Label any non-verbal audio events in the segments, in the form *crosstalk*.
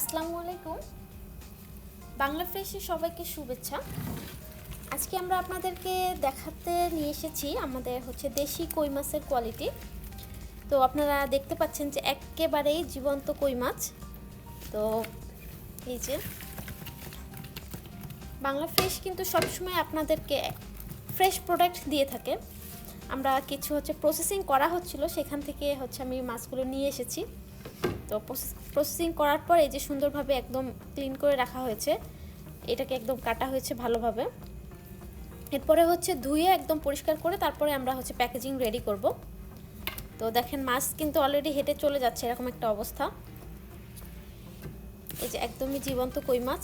আসসালামু আলাইকুম। বাংলা ফ্রেশে সবাইকে শুভেচ্ছা। আজকে আমরা আপনাদেরকে দেখাতে নিয়ে এসেছি আমাদের হচ্ছে দেশি কই মাছের কোয়ালিটি তো আপনারা দেখতে পাচ্ছেন যে একেবারেই জীবন্ত কই মাছ। তো এই যে বাংলা ফ্রেশ কিন্তু সবসময় আপনাদেরকে ফ্রেশ প্রোডাক্ট দিয়ে থাকে। আমরা কিছু হচ্ছে প্রসেসিং করা হচ্ছিল, সেখান থেকে হচ্ছে আমি মাছগুলো নিয়ে এসেছি। তো প্রসেসিং করার পর এই যে সুন্দরভাবে একদম ক্লিন করে রাখা হয়েছে, এটাকে একদম কাটা হয়েছে ভালোভাবে। এরপরে হচ্ছে ধুয়ে একদম পরিষ্কার করে তারপরে আমরা হচ্ছে প্যাকেজিং রেডি করব। তো দেখেন মাছ কিন্তু অলরেডি হেঁটে চলে যাচ্ছে এরকম একটা অবস্থা। এই যে একদমই জীবন্ত কই মাছ।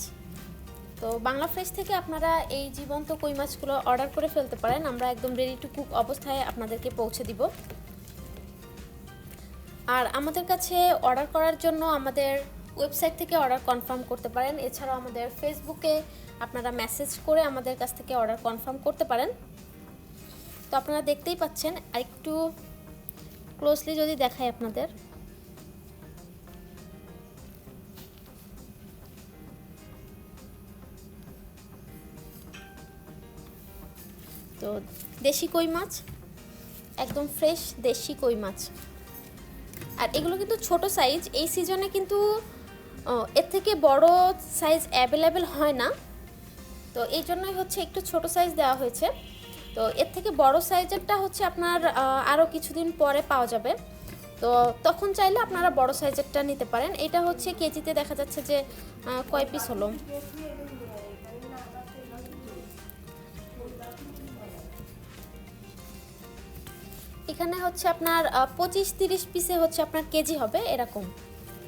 তো বাংলা ফ্রেশ থেকে আপনারা এই জীবন্ত কই মাছগুলো অর্ডার করে ফেলতে পারেন, আমরা একদম রেডি টু কুক অবস্থায় আপনাদেরকে পৌঁছে দিব। আর আমাদের কাছে অর্ডার করার জন্য আমাদের ওয়েবসাইট থেকে অর্ডার কনফার্ম করতে পারেন। এছাড়াও আমাদের ফেসবুকে আপনারা মেসেজ করে আমাদের কাছ থেকে অর্ডার কনফার্ম করতে পারেন। তো আপনারা দেখতেই পাচ্ছেন একটু ক্লোজলি যদি দেখাই আপনাদের। তো দেশি কই মাছ, একদম ফ্রেশ দেশি কই মাছ। আর এগুলো কিন্তু ছোট সাইজ এই সিজনে কিন্তু এর থেকে বড় সাইজ অ্যাভেলেবেল হয় না। তো এই জন্যই হচ্ছে একটু ছোট সাইজ দেওয়া হয়েছে। তো এর থেকে বড় সাইজেরটা হচ্ছে আপনার আরও কিছুদিন পরে পাওয়া যাবে। তো তখন চাইলে আপনারা বড় সাইজেরটা নিতে পারেন। এটা হচ্ছে কেজিতে দেখা যাচ্ছে যে কয় পিস হলো? এখানে হচ্ছে আপনার পঁচিশ তিরিশ পিসে হচ্ছে আপনার কেজি হবে এরকম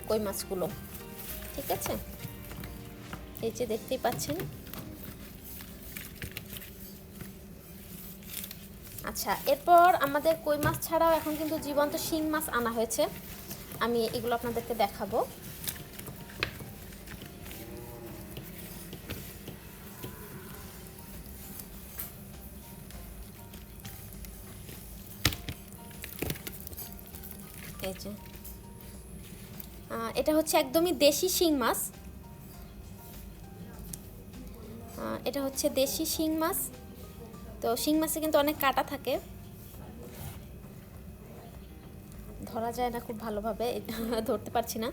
কই মাছগুলো। ঠিক আছে? এই যে দেখতেই পাচ্ছেন। আচ্ছা এরপর আমাদের কই মাছ ছাড়াও এখন কিন্তু জীবন্ত শিং মাছ আনা হয়েছে। আমি এগুলো আপনাদেরকে দেখাবো। এই যে। এটা হচ্ছে একদমই দেশি শিং মাছ। এটা হচ্ছে দেশি শিং মাছ। তো শিং মাছে কিন্তু অনেক কাটা থাকে। ধরা যায় না খুব ভালোভাবে, *laughs* ধরতে পারছি না।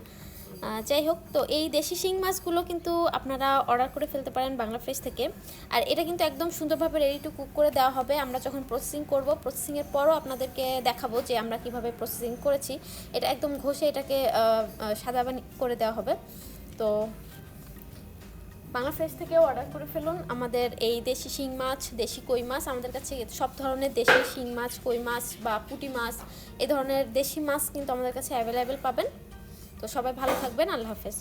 যাই হোক, তো এই দেশি শিং মাছগুলো কিন্তু আপনারা অর্ডার করে ফেলতে পারেন বাংলা ফ্রেশ থেকে। আর এটা কিন্তু একদম সুন্দরভাবে রেডি টু কুক করে দেওয়া হবে। আমরা যখন প্রসেসিং করব প্রসেসিংয়ের পরও আপনাদেরকে দেখাবো যে আমরা কীভাবে প্রসেসিং করেছি। এটা একদম ঘষে এটাকে সাদা করে দেওয়া হবে। তো বাংলা ফ্রেশ থেকেও অর্ডার করে ফেলুন। আমাদের এই দেশি শিং মাছ, দেশি কই মাছ, আমাদের কাছে সব ধরনের দেশি শিং মাছ, কই মাছ বা পুটি মাছ, এ ধরনের দেশি মাছ কিন্তু আমাদের কাছে অ্যাভেলেবেল পাবেন। তো সবাই ভালো থাকবেন, আল্লাহ হাফেজ।